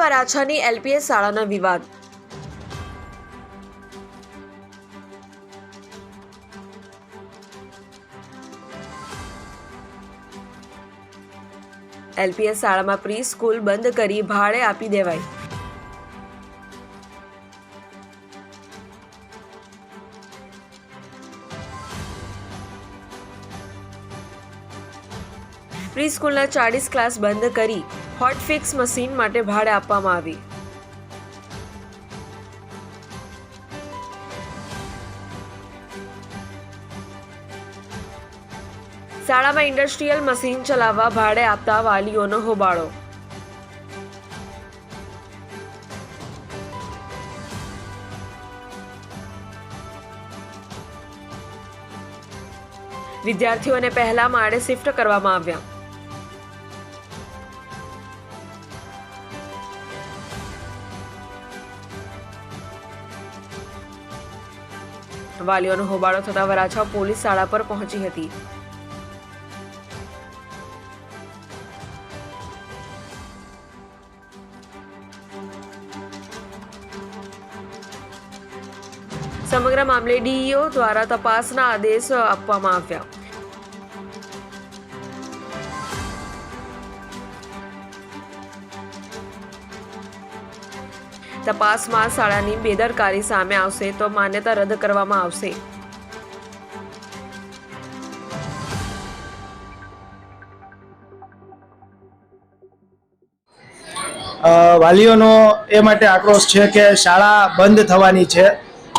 વરાછાની LPS શાળાના વિવાદ. LPS શાળામાં પ્રી સ્કૂલ બંધ કરી ભાડે આપી દેવાઈ. પ્રી સ્કૂલના ચાળીસ ક્લાસ બંધ કરી હોટફિક્સ મશીન માટે ભાડે આપવામાં આવી. શાળામાં ઇન્ડસ્ટ્રીયલ મશીન ચલાવવા ભાડે આપતા વાલીઓનો હોબાળો. વિદ્યાર્થીઓને પહેલા માળે શિફ્ટ કરવામાં આવ્યા. વાલીઓનો હોબાળો થતા વરાછા પોલીસ શાળા પર પહોંચી હતી. સમગ્ર મામલે ડીઈઓ દ્વારા તપાસના આદેશ આપવામાં આવ્યા. તપાસમાં શાળાની બેદરકારી સામે આવશે તો માન્યતા રદ કરવામાં આવશે. વાલીઓનો એ માટે આક્રોશ છે કે શાળા બંધ થવાની છે.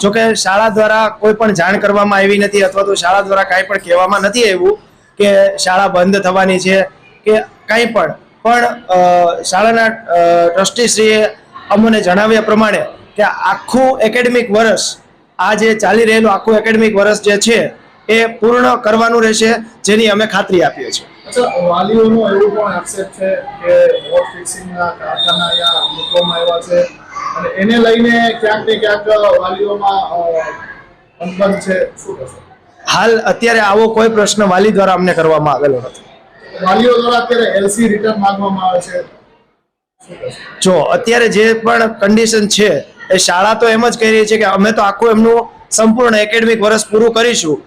જોકે શાળા દ્વારા કોઈ પણ જાણ કરવામાં આવી નથી અથવા તો શાળા દ્વારા કાંઈ પણ કહેવામાં નથી આવ્યું કે શાળા બંધ થવાની છે કે કાંઈ પણ. પણ શાળાના ટ્રસ્ટીશ્રીએ અમને જણાવ્યા પ્રમાણે કે આખું એકેડેમિક વર્ષ આ જે ચાલી રહેલું આખું એકેડેમિક વર્ષ જે છે એ પૂર્ણ કરવાનું રહેશે જેની અમે ખાતરી આપીએ છીએ. અચ્છા વાલીઓનો એવું પણ આક્ષેપ છે કે વોટ ફિક્સિંગના કારખાના અહીંયા મૂકવામાં આવ્યા છે અને એને લઈને ક્યાંક ને ક્યાંક વાલીઓમાં છે. શું હાલ અત્યારે આવો કોઈ પ્રશ્ન વાલી દ્વારા અમને કરવામાં આવેલો નથી. વાલીઓ દ્વારા અત્યારે એલસી રિટર્ન માંગવામાં આવે છે. જો અત્યારે જે પણ કન્ડિશન છે એ શાળા તો એમ જ કહી રહી છે કે અમે તો આખું એમનું સંપૂર્ણ એકેડેમિક વર્ષ પૂરું કરીશું.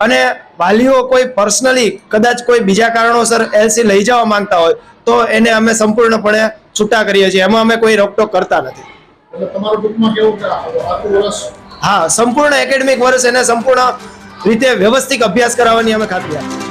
અને વાલીઓ કોઈ પર્સનલી કદાચ કોઈ બીજા કારણોસર એલસી લઈ જવા માંગતા હોય તો એને અમે સંપૂર્ણપણે છૂટા કરીએ છીએ. એમાં અમે કોઈ રોકટોક કરતા નથી. હા સંપૂર્ણ એકેડેમિક વર્ષ એને સંપૂર્ણ રીતે વ્યવસ્થિત અભ્યાસ કરાવવાની અમે ખાતરી આપી